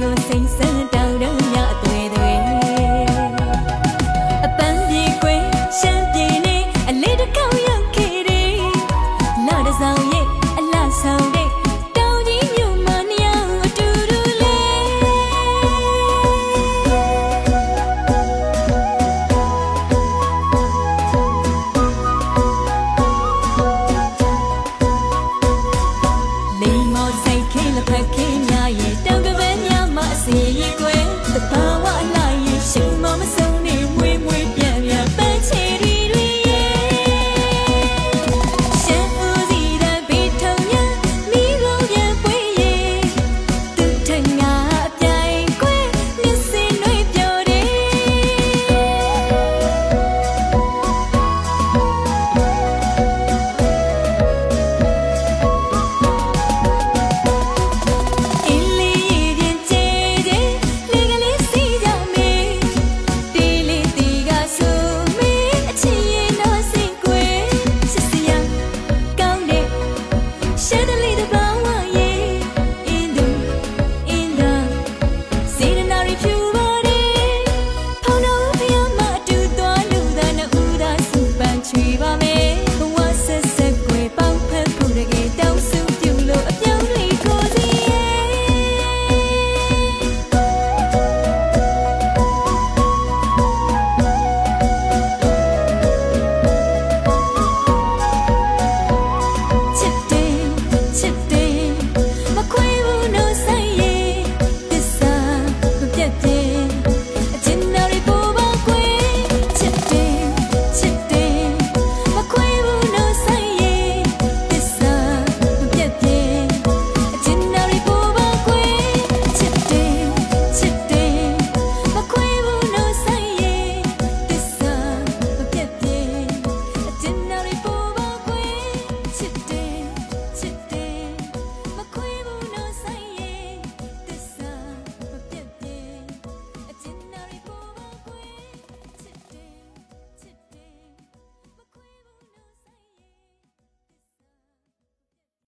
လွန်စိမ့်စမ်းတောင်းရမြအသွေးသွေးအပန်းပြေခွေရှမ်းပြေနေအလေးတစ်ခေါက်ရောက်ခဲ့တယ်လာတဲ့ဆောင် así.